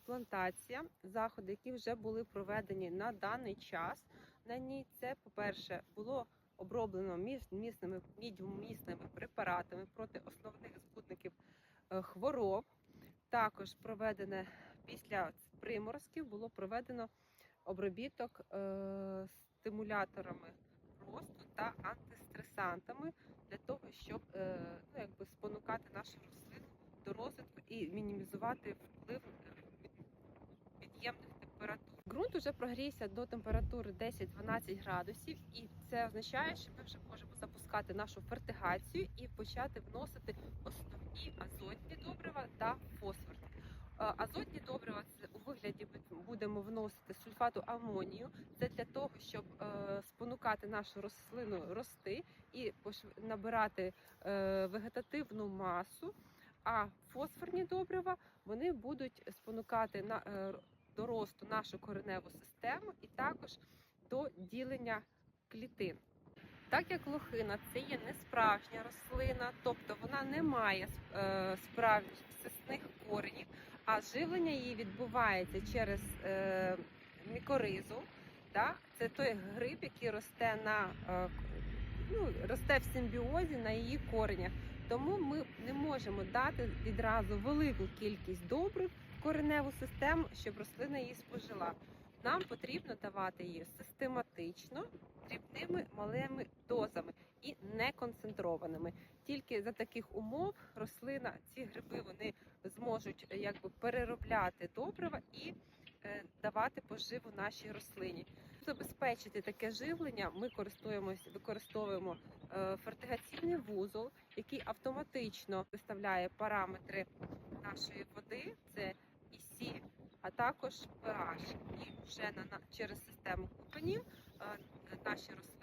плантація, заходи, які вже були проведені на даний час. На ній це, по-перше, було оброблено міс- місними мідьмісними препаратами проти основних збутників е, хвороб. Також проведене після приморозків було проведено обробіток е, стимуляторами росту та антистресантами для того, щоб е, ну, якби спонукати нашу рослину до розвитку і мінімізувати вплив е, температур. Ґрунт уже прогрівся до температури 10-12 градусів, і це означає, що ми вже можемо запускати нашу фертигацію і почати вносити основні азотні добрива та фосфорні. Е, Азотні добрива у вигляді будемо вносити сульфату амонію. Це для того, щоб е, спонукати нашу рослину рости і набирати е, вегетативну масу. А фосфорні добрива вони будуть спонукати на до росту нашу кореневу систему і також до ділення клітин. Так як лохина це є не справжня рослина, тобто вона не має е, справжніх сисних коренів, а живлення її відбувається через е, мікоризу. Це той гриб, який росте на е, ну, росте в симбіозі на її коренях. Тому ми не можемо дати відразу велику кількість добрив кореневу систему, щоб рослина її спожила. Нам потрібно давати її систематично, дрібними малими дозами і не концентрованими. Тільки за таких умов рослина, ці гриби вони зможуть е, якби переробляти добрива і е, давати поживу нашій рослині. Забезпечити таке живлення ми користуємося, використовуємо е, фертигаційний вузол, який автоматично виставляє параметри нашої води. Це також pH. І вже на, через систему купанів е, наші рослини